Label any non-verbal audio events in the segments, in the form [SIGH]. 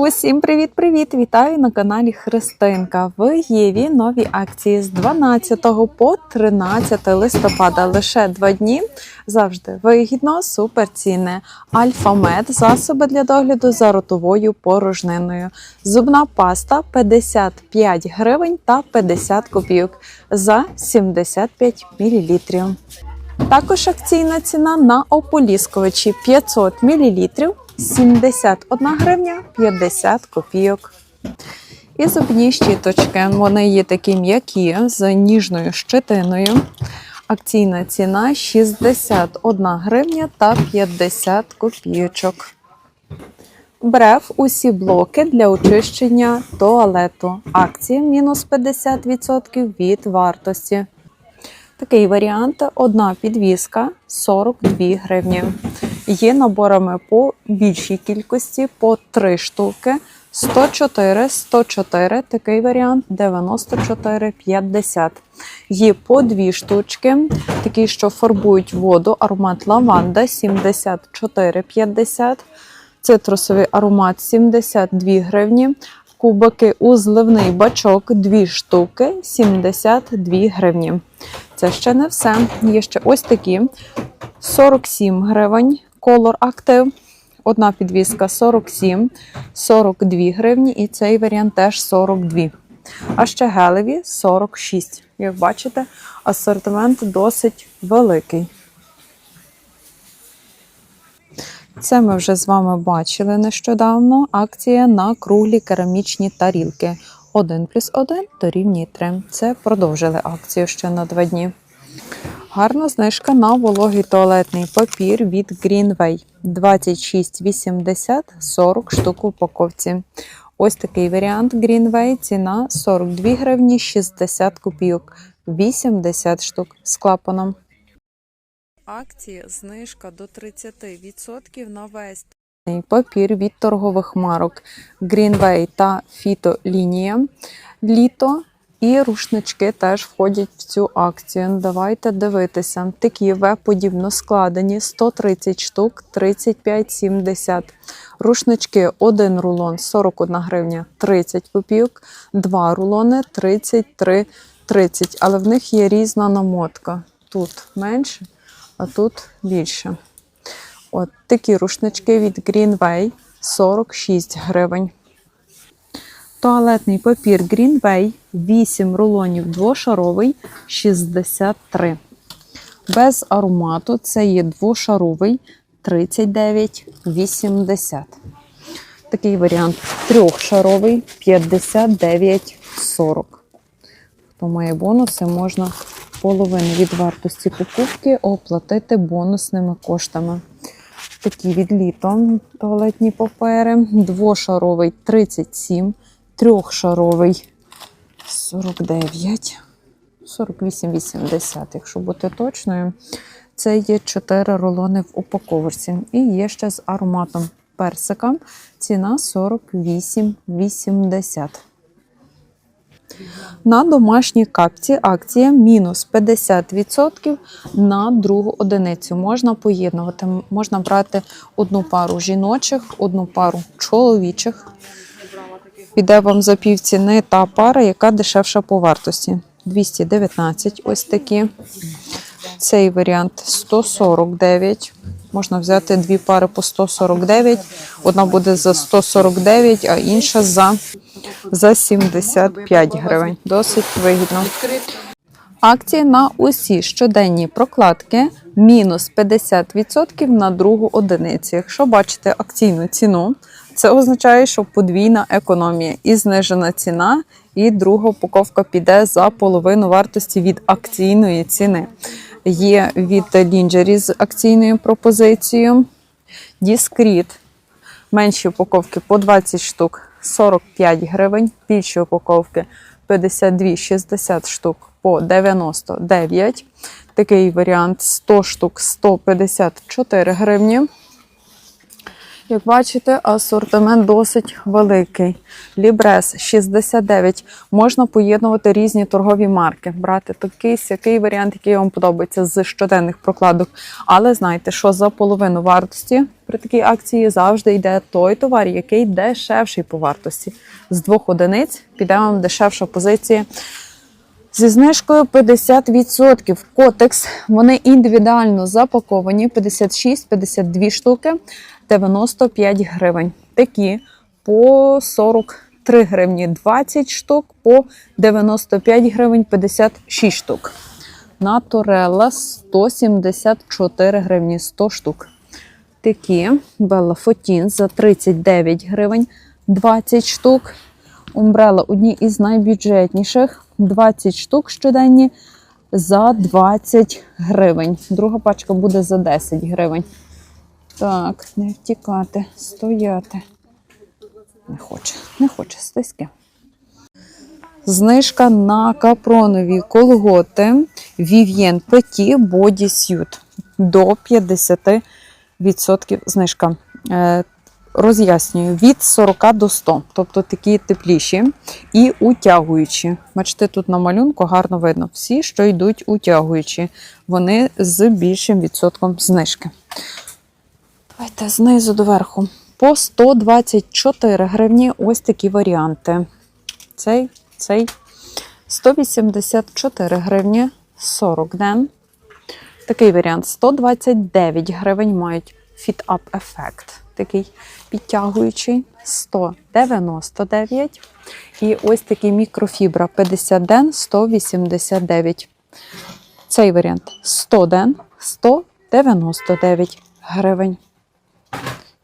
Усім привіт-привіт! Вітаю на каналі Христинка. В Єві нові акції з 12 по 13 листопада. Лише два дні. Завжди вигідно, супер ціни. Альфа-мед, засоби для догляду за ротовою порожниною. Зубна паста 55 гривень та 50 копійок за 75 мл. Також акційна ціна на ополіскувачі 500 мл 71 гривня 50 копійок. І зубні щіточки. Вони є такі м'які з ніжною щетиною. Акційна ціна 61 гривня та 50 копійочок. Брев усі блоки для очищення туалету. Акція мінус 50% від вартості. Такий варіант: одна підвіска 42 гривні. Є наборами по більшій кількості по 3 штуки. 104, 104, такий варіант 94, 50. Є по 2 штучки, такі, що фарбують воду, аромат лаванда 74, 50. Цитрусовий аромат 72 гривні. Кубики у зливний бачок 2 штуки 72 гривні. Це ще не все. Є ще ось такі 47 гривень. Active. Одна підвіска 47, 42 гривні, і цей варіант теж 42. А ще гелеві 46. Як бачите, асортимент досить великий. Це ми вже з вами бачили нещодавно. Акція на круглі керамічні тарілки. 1 плюс 1 дорівнює 3. Це продовжили акцію ще на 2 дні. Гарна знижка на вологий туалетний папір від Greenway. 26,80 40 штук у упаковці. Ось такий варіант Greenway. Ціна 42 гривні 60 копійок. 80 штук з клапаном. Акції знижка до 30% на весь папір від торгових марок Greenway та Fito Лінія. Літо і рушнички теж входять в цю акцію. Давайте дивитися. Такі В-подібно складені 130 штук 35,70. Рушнички один рулон 41 гривня 30 копійок, два рулони 33,30. Але в них є різна намотка. Тут менше, а тут більше. От такі рушнички від Greenway 46 гривень. Туалетний папір Greenway 8 рулонів двошаровий 63. Без аромату це є двошаровий 39,80. Такий варіант трьохшаровий 59,40. Хто має бонуси, можна половину від вартості покупки оплатити бонусними коштами. Такі від літо туалетні папери. Двошаровий 37, трьохшаровий 49, 48,80, якщо бути точною. Це є 4 рулони в упаковці. І є ще з ароматом персика. Ціна 48,80. На домашній капці акція мінус 50% на другу одиницю. Можна поєднувати. Можна брати одну пару жіночих, одну пару чоловічих. Піде вам за півціни та пара, яка дешевша по вартості. 219 ось такі. Цей варіант 149. Можна взяти дві пари по 149. Одна буде за 149, а інша за, за 75 гривень. Досить вигідно. Акції на усі щоденні прокладки мінус 50% на другу одиницю. Якщо бачите акційну ціну, це означає, що подвійна економія і знижена ціна, і друга упаковка піде за половину вартості від акційної ціни. Є від Лінджері з акційною пропозицією. Діскріт. Менші упаковки по 20 штук 45 гривень, більші упаковки 52-60 штук по 99. Такий варіант 100 штук 154 гривні. Як бачите, асортимент досить великий. Лібрес 69. Можна поєднувати різні торгові марки, брати такий сякий варіант, який вам подобається з щоденних прокладок. Але знайте, що за половину вартості при такій акції завжди йде той товар, який дешевший по вартості. З двох одиниць піде вам дешевша позиція. Зі знижкою 50%. Котекс. Вони індивідуально запаковані 56-52 штуки, 95 гривень. Такі по 43 гривні 20 штук, по 95 гривень 56 штук. Натурелла 174 гривні 100 штук. Такі Белла Фотін за 39 гривень 20 штук. Умбрела одні із найбюджетніших 20 штук щоденні за 20 гривень. Друга пачка буде за 10 гривень. Так, не втікати, стояти. Не хоче, не хоче стиски. Знижка на капронові колготи Vivien Petit Body Suit до 50% знижка. Е, Роз'яснюю, від 40 до 100, тобто такі тепліші і утягуючі. Бачите, тут на малюнку гарно видно. Всі, що йдуть утягуючі, вони з більшим відсотком знижки. Давайте знизу до верху. По 124 гривні ось такі варіанти. Цей, цей 184 гривні 40 ден. Такий варіант 129 гривень мають Up ефект. Такий підтягуючий 199. І ось такий мікрофібра 50 ден 189. Цей варіант 100 ден 199 гривень.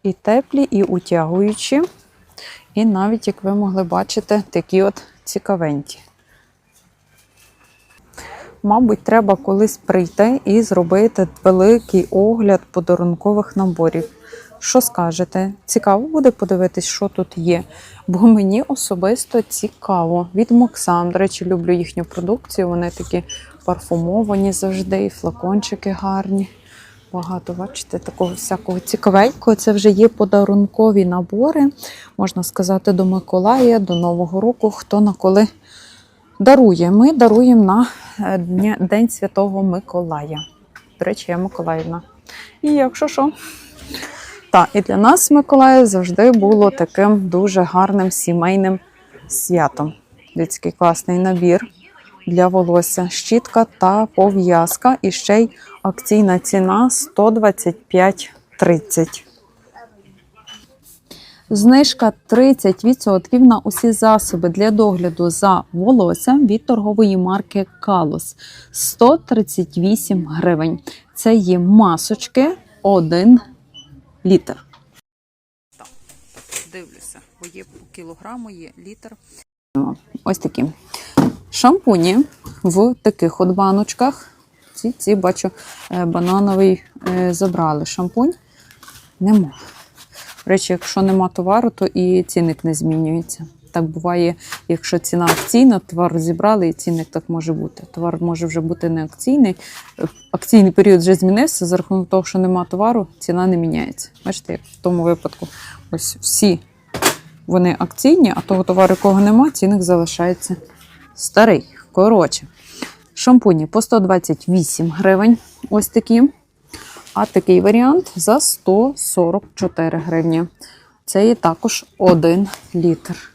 І теплі, і утягуючі. І навіть, як ви могли бачити, такі от цікавенькі. Мабуть, треба колись прийти і зробити великий огляд подарункових наборів. Що скажете? Цікаво буде подивитись, що тут є. Бо мені особисто цікаво. Від Моксан, до речі, люблю їхню продукцію. Вони такі парфумовані завжди, і флакончики гарні. Багато, бачите, такого всякого цікавенького. Це вже є подарункові набори, можна сказати, до Миколая, до Нового року, хто на коли дарує. Ми даруємо на е, День Святого Миколая. До речі, я Миколаївна. І якщо що. Так, і для нас Миколаїв завжди було таким дуже гарним сімейним святом. Який класний набір для волосся, щітка та пов'язка. І ще й акційна ціна 125,30. Знижка 30% на усі засоби для догляду за волоссям від торгової марки Калос 138 гривень. Це є масочки 1 літр. Дивлюся, бо є по кілограму, є літр. Ось такі шампуні в таких от баночках. Ці, ці бачу, е, банановий е, забрали шампунь. Нема. До речі, якщо нема товару, то і цінник не змінюється. Так буває, якщо ціна акційна, товар розібрали, і цінник так може бути. Товар може вже бути не акційний. Акційний період вже змінився. За рахунок того, що нема товару, ціна не міняється. Бачите, як в тому випадку, ось всі вони акційні, а того товару, якого нема, цінник залишається старий. Коротше, шампуні по 128 гривень. Ось такі. А такий варіант за 144 гривні. Це є також 1 літр.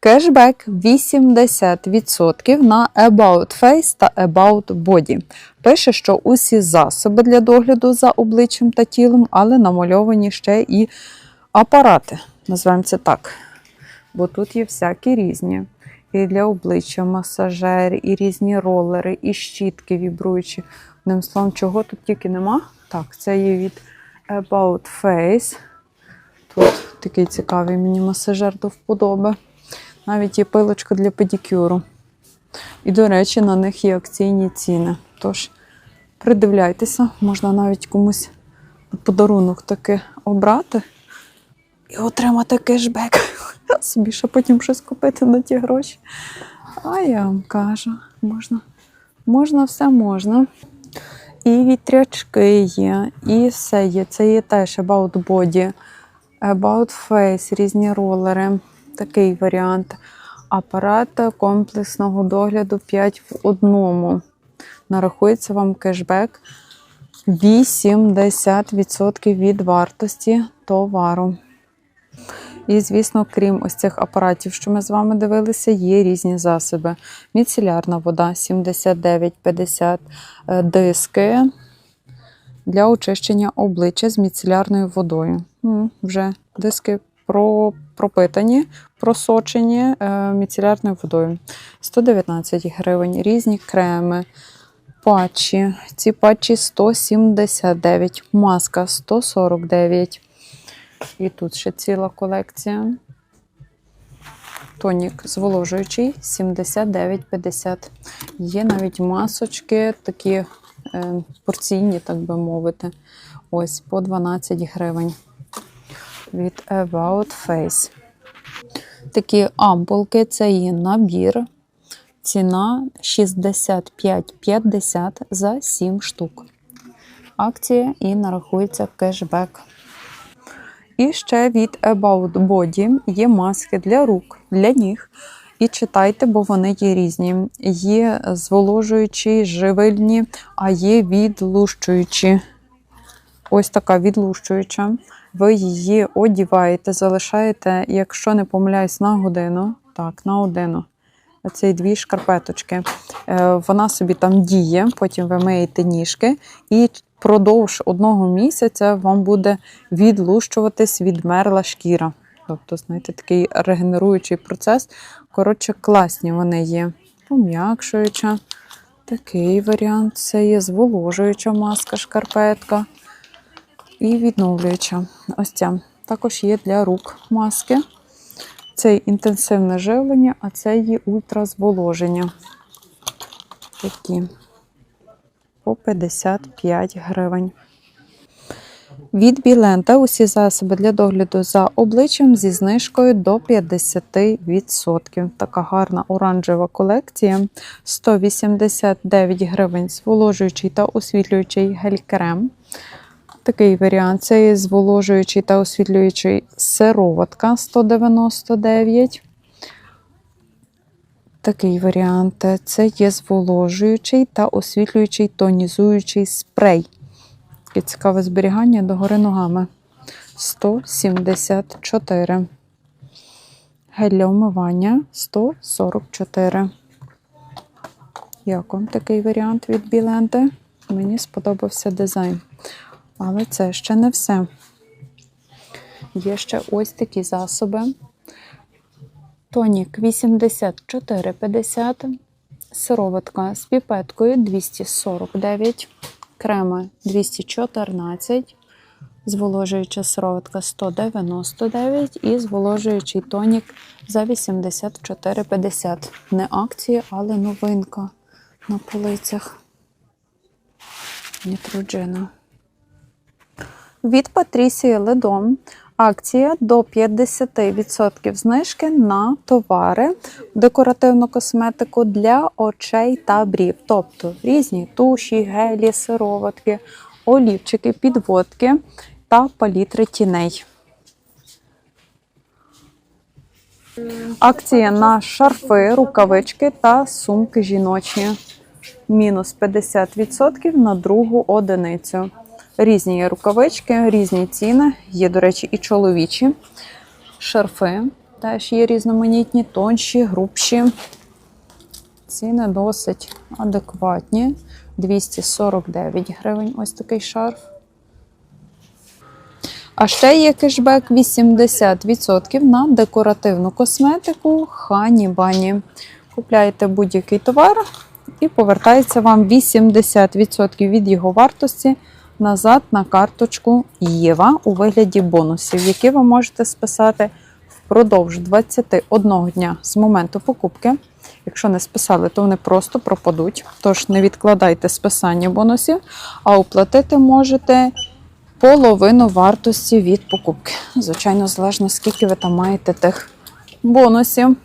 Кешбек 80% на About Face та About Body. Пише, що усі засоби для догляду за обличчям та тілом, але намальовані ще і апарати. Назвемо це так. Бо тут є всякі різні. І для обличчя масажери, і різні ролери, і щітки вібруючі. Одним словом, чого тут тільки нема. Так, це є від About Face. Тут такий цікавий мені масажер до вподоби. Навіть є пилочка для педикюру. І, до речі, на них є акційні ціни. Тож придивляйтеся, можна навіть комусь подарунок таки обрати і отримати кешбек. [LAUGHS] Собі ще потім щось купити на ті гроші. А я вам кажу, можна, можна все можна. І вітрячки є, і все є. Це є теж About Body, About Face, різні ролери. Такий варіант. Апарат комплексного догляду 5 в одному. Нарахується вам кешбек 80% від вартості товару. І, звісно, крім ось цих апаратів, що ми з вами дивилися, є різні засоби. Міцелярна вода 79,50 е, диски для очищення обличчя з міцелярною водою. Вже диски пропитані, просочені е, міцелярною водою. 119 гривень, різні креми, патчі. Ці патчі 179, маска 149. І тут ще ціла колекція. Тонік зволожуючий 79,50. Є навіть масочки, такі е, порційні, так би мовити. Ось по 12 гривень від About Face. Такі ампулки це є набір. Ціна 65,50 за 7 штук. Акція і нарахується кешбек. І ще від About Body є маски для рук, для ніг. І читайте, бо вони є різні. Є зволожуючі, живильні, а є відлущуючі. Ось така відлущуюча. Ви її одіваєте, залишаєте, якщо не помиляюсь, на годину. Так, на годину. Оце дві шкарпеточки. Е, Вона собі там діє, потім ви миєте ніжки, і продовж одного місяця вам буде відлущуватись відмерла шкіра. Тобто, знаєте, такий регенеруючий процес. Коротше, класні вони є. Пом'якшуюча. Такий варіант. Це є зволожуюча маска, шкарпетка. І відновлююча. Ось ця. Також є для рук маски. Це інтенсивне живлення, а це є ультразволоження. Такі по 55 гривень. Від Білента усі засоби для догляду за обличчям зі знижкою до 50%. Така гарна оранжева колекція. 189 гривень зволожуючий та освітлюючий гель-крем. Такий варіант це є зволожуючий та освітлюючий сироватка 199. Такий варіант це є зволожуючий та освітлюючий тонізуючий спрей. Таке цікаве зберігання догори ногами. 174. Гель для умивання 144. Як вам такий варіант від Біленти? Мені сподобався дизайн. Але це ще не все. Є ще ось такі засоби. Тонік 84,50, сироватка з піпеткою 249, крема 214, зволожуюча сироватка 199 і зволожуючий тонік за 84,50. Не акція, але новинка на полицях. Нітроджена. Від Патрісії Ледом акція до 50% знижки на товари, декоративну косметику для очей та брів. Тобто різні туші, гелі, сироватки, олівчики, підводки та палітри тіней. Акція на шарфи, рукавички та сумки жіночі. Мінус 50% на другу одиницю. Різні рукавички, різні ціни. Є, до речі, і чоловічі шарфи. Теж є різноманітні, тонші, грубші. Ціни досить адекватні. 249 гривень ось такий шарф. А ще є кешбек 80% на декоративну косметику Хані Бані. Купляєте будь-який товар і повертається вам 80% від його вартості назад на карточку Єва у вигляді бонусів, які ви можете списати впродовж 21 дня з моменту покупки. Якщо не списали, то вони просто пропадуть. Тож не відкладайте списання бонусів, а оплатити можете половину вартості від покупки. Звичайно, залежно скільки ви там маєте тих бонусів.